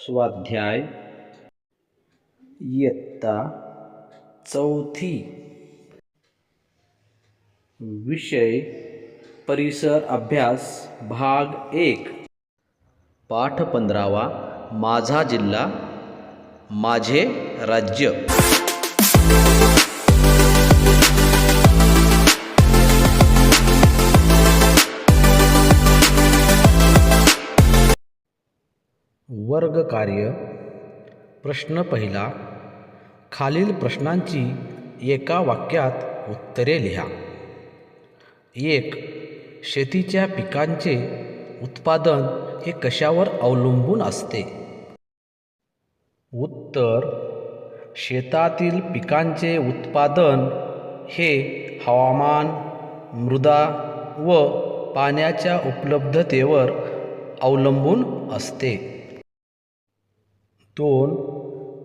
स्वाध्याय इयत्ता चौथी. विषय परिसर अभ्यास भाग एक. पाठ पंधरावा. माझा जिल्हा माझे राज्य. वर्ग कार्य प्रश्न पहिला. खालील प्रश्नांची एका वाक्यात उत्तरे लिहा. एक शेतीच्या पिकांचे उत्पादन हे कशावर अवलंबून असते? उत्तर शेतातील पिकांचे उत्पादन हे हवामान मृदा व पाण्याच्या उपलब्धतेवर अवलंबून असते. दोन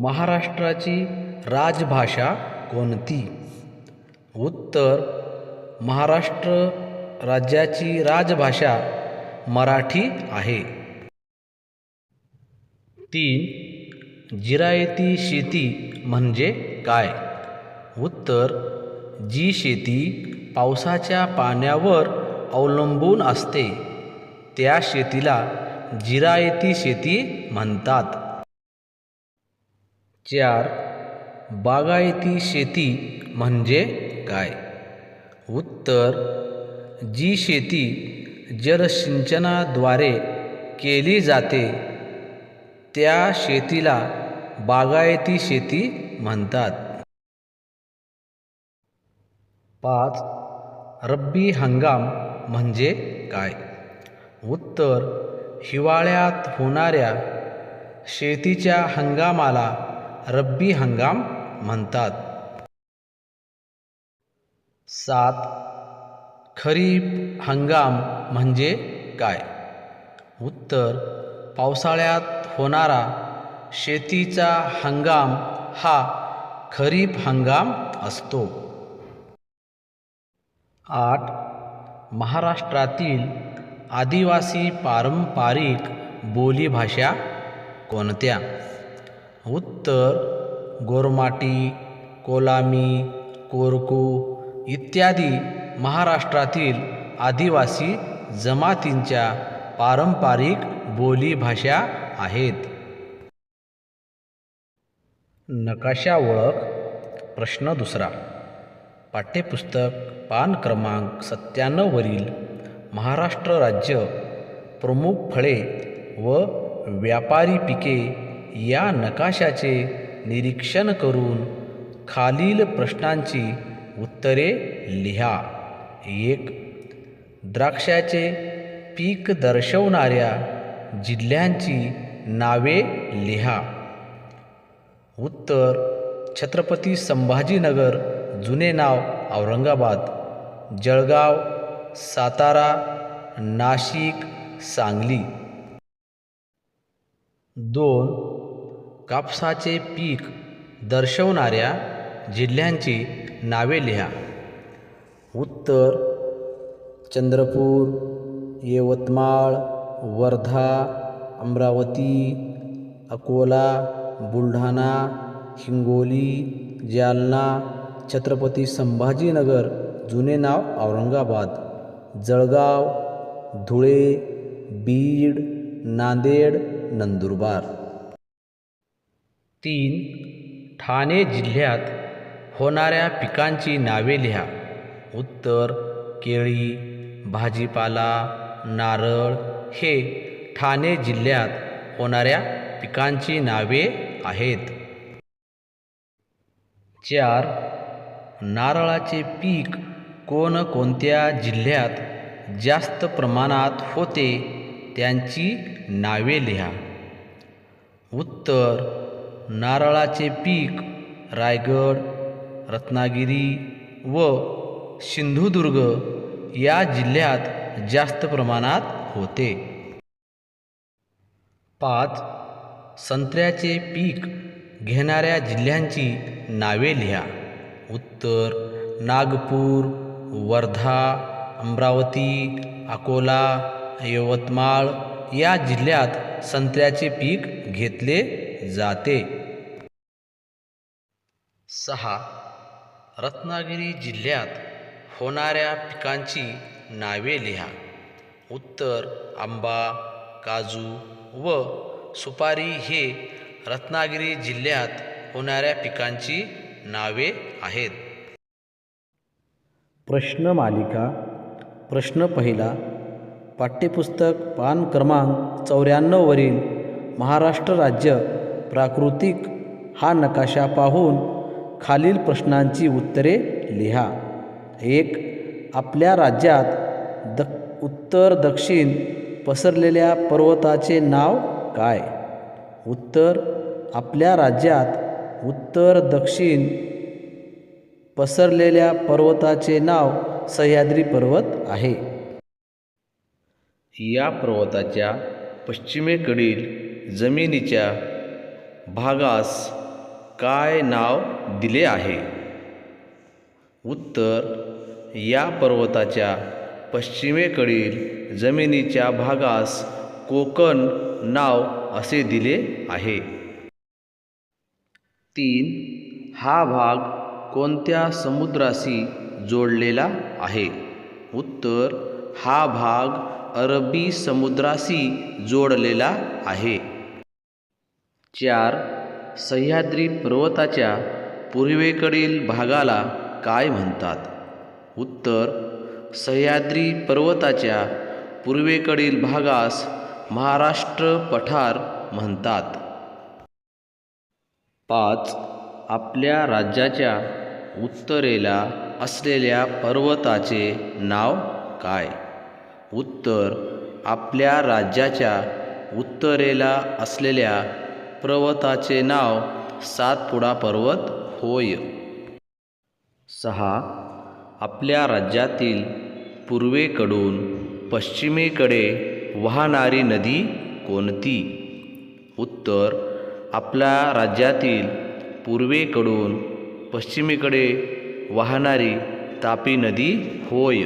महाराष्ट्राची राजभाषा कोणती? उत्तर महाराष्ट्र राज्याची राजभाषा मराठी आहे. तीन जिरायती शेती म्हणजे काय? उत्तर जी शेती पावसाच्या पाण्यावर अवलंबून असते त्या शेतीला जिरायती शेती म्हणतात. चार बागायती शेती म्हणजे काय? उत्तर जी शेती जलसिंचनाद्वारे केली जाते त्या शेतीला बागायती शेती म्हणतात. पाच रब्बी हंगाम म्हणजे काय? उत्तर हिवाळ्यात होणाऱ्या शेतीच्या हंगामाला रब्बी हंगाम म्हणतात. सात. खरीप हंगाम म्हणजे काय? उत्तर. पावसाळ्यात होणारा शेतीचा हंगाम हा खरीप हंगाम असतो. आठ. महाराष्ट्रातील आदिवासी पारंपरिक बोलीभाषा कोणत्या? उत्तर गोरमाटी कोलामी कोरकू इत्यादी महाराष्ट्रातील आदिवासी जमातींच्या पारंपरिक बोलीभाषा आहेत. नकाशा ओळख प्रश्न दुसरा. पाठ्यपुस्तक पान क्रमांक सत्त्याण्णववरील महाराष्ट्र राज्य प्रमुख फळे व व्यापारी पिके या नकाशाचे निरीक्षण करून खालील प्रश्नांची उत्तरे लिहा. एक द्राक्षाचे पीक दर्शवणाऱ्या जिल्ह्यांची नावे लिहा. उत्तर छत्रपती संभाजीनगर जुने नाव औरंगाबाद जळगाव सातारा नाशिक सांगली. दोन कापसाचे पीक दर्शवणाऱ्या जिल्ह्यांची नावे लिहा. उत्तर चंद्रपूर यवतमाळ वर्धा अमरावती अकोला बुलढाणा हिंगोली जालना छत्रपती संभाजीनगर जुने नाव औरंगाबाद जळगाव धुळे बीड नांदेड नंदुरबार. तीन ठाणे जिल्ह्यात होणाऱ्या पिकांची नावे लिहा. उत्तर केळी भाजीपाला नारळ हे ठाणे जिल्ह्यात होणाऱ्या पिकांची नावे आहेत. चार नारळाचे पीक कोणकोणत्या जिल्ह्यात जास्त प्रमाणात होते त्यांची नावे लिहा. उत्तर नारळाचे पीक रायगड रत्नागिरी व सिंधुदुर्ग या जिल्ह्यात जास्त प्रमाणात होते. पाच संत्र्याचे पीक घेणाऱ्या जिल्ह्यांची नावे लिहा. उत्तर नागपूर वर्धा अमरावती अकोला यवतमाळ या जिल्ह्यात संत्र्याचे पीक घेतले जाते. सहा. रत्नागिरी जिल्ह्यात होणाऱ्या पिकांची नावे लिहा. उत्तर आंबा काजू व सुपारी हे रत्नागिरी जिल्ह्यात होणाऱ्या पिकांची नावे आहेत. प्रश्नमालिका प्रश्न पहिला पाठ्यपुस्तक पान क्रमांक चौऱ्याण्णववरील महाराष्ट्र राज्य प्राकृतिक हा नकाशा पाहून खालील प्रश्नांची उत्तरे लिहा. एक आपल्या राज्यात द उत्तर दक्षिण पसरलेल्या पर्वताचे नाव काय? उत्तर आपल्या राज्यात उत्तर दक्षिण पसरलेल्या पर्वताचे नाव सह्याद्री पर्वत आहे. या पर्वताच्या पश्चिमेकडील जमिनीच्या भागास काय नाव दिले आहे? उत्तर या पर्वताच्या पश्चिमेकडील जमिनीच्या भागास कोकण नाव असे दिले आहे. तीन हा भाग कोणत्या समुद्राशी जोडलेला आहे? उत्तर हा भाग अरबी समुद्राशी जोडलेला आहे. चार सह्याद्री पर्वताच्या पूर्वेकडील भागाला काय म्हणतात? उत्तर सह्याद्री पर्वताच्या पूर्वेकडील भागास महाराष्ट्र पठार म्हणतात. पाच आपल्या राज्याच्या उत्तरेला असलेल्या पर्वताचे नाव काय? उत्तर आपल्या राज्याच्या उत्तरेला असलेल्या पर्वताचे नाव सातपुडा पर्वत होय. सहा. आपल्या राज्यातील पूर्वेकडून पश्चिमेकडे वाहणारी नदी कोणती? उत्तर. आपल्या राज्यातील पूर्वेकडून पश्चिमेकडे वाहणारी तापी नदी होय.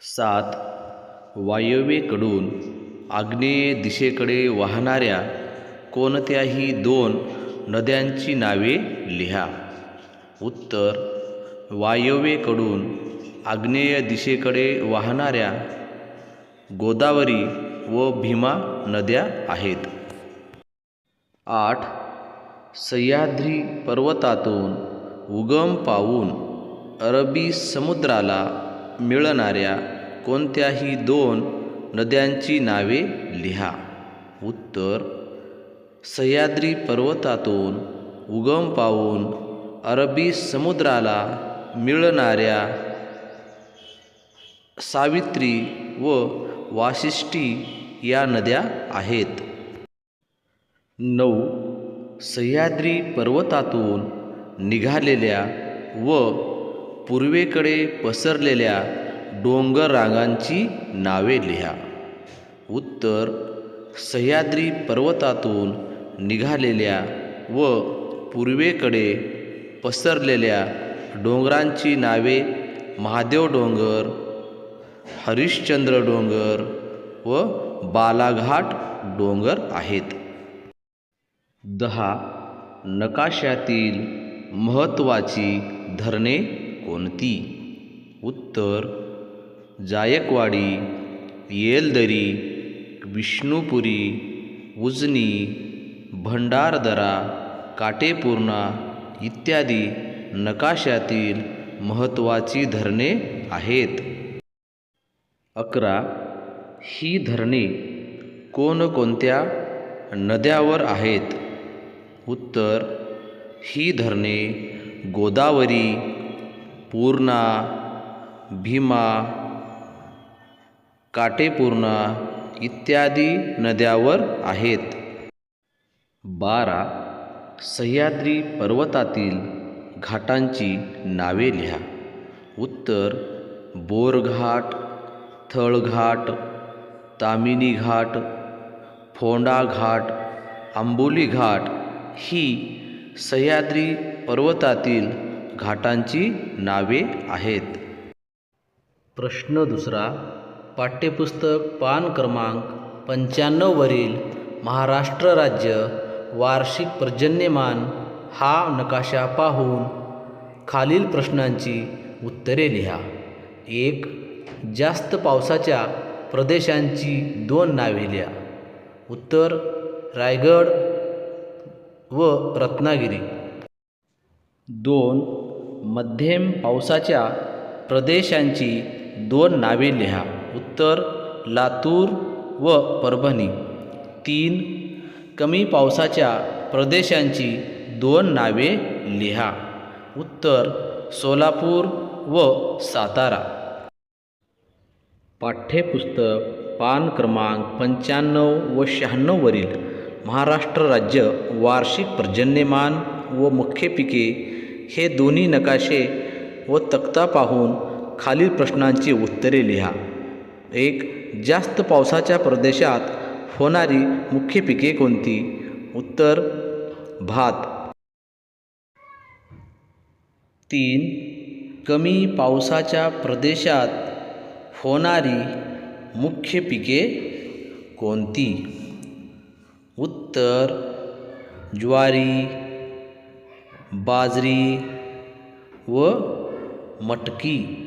सात. वायव्येकडून आग्नेय दिशेकडे वाहणाऱ्या कोणत्याही दोन नद्यांची नावे लिहा. उत्तर वायव्येकडून आग्नेय दिशेकडे वाहणाऱ्या गोदावरी व भीमा नद्या आहेत. आठ सह्याद्री पर्वतातून उगम पावून अरबी समुद्राला मिळणाऱ्या कोणत्याही दोन नद्यांची नावे लिहा. उत्तर सह्याद्री पर्वतातून उगम पावून अरबी समुद्राला मिळणाऱ्या सावित्री व वाशिष्ठी या नद्या आहेत. नऊ. सह्याद्री पर्वतातून निघालेल्या व पूर्वेकडे पसरलेल्या डोंगर रांगांची नावे लिहा. उत्तर. सह्याद्री पर्वतातून निघालेल्या व पूर्वेकडे पसरलेल्या डोंगरांची नावे महादेव डोंगर हरिश्चंद्र डोंगर व बालाघाट डोंगर आहेत. दहा नकाशातील महत्त्वाची धरणे कोणती? उत्तर जायकवाडी येलदरी विष्णुपुरी उजनी भंडारदरा काटेपूर्णा इत्यादी नकाशातील महत्त्वाची धरणे आहेत. अकरा. ही धरणे कोणकोणत्या नद्यावर आहेत? उत्तर. ही धरणे गोदावरी पूर्णा भीमा काटेपूर्णा इत्यादी नद्यावर आहेत. बारा सह्याद्री पर्वतातील घाटांची नावे लिहा. उत्तर बोरघाट थळघाट तामिनी घाट फोंडा घाट आंबोली घाट ही सह्याद्री पर्वतातील घाटांची नावे आहेत. प्रश्न दुसरा पाठ्यपुस्तक पान क्रमांक पंच्याण्णववरील महाराष्ट्र राज्य वार्षिक पर्जन्यमान हा नकाशा पाहून खालील प्रश्नांची उत्तरे लिहा. एक जास्त पावसाच्या प्रदेशांची दोन नावे लिहा. उत्तर रायगड व रत्नागिरी. दोन मध्यम पावसाच्या प्रदेशांची दोन नावे लिहा. उत्तर लातूर व परभणी. तीन कमी पावसाच्या प्रदेशांची दोन नावे लिहा. उत्तर सोलापूर व सातारा. पाठ्यपुस्तक पान क्रमांक पंच्याण्णव व शहाण्णववरील महाराष्ट्र राज्य वार्षिक पर्जन्यमान व मुख्य पिके हे दोन्ही नकाशे व तक्ता पाहून खालील प्रश्नांची उत्तरे लिहा. एक जास्त पावसाच्या प्रदेशात होणारी मुख्य पिके कोणती? उत्तर भात. तीन कमी पावसाच्या प्रदेशात होणारी मुख्य पिके कोणती? उत्तर ज्वारी बाजरी व मटकी.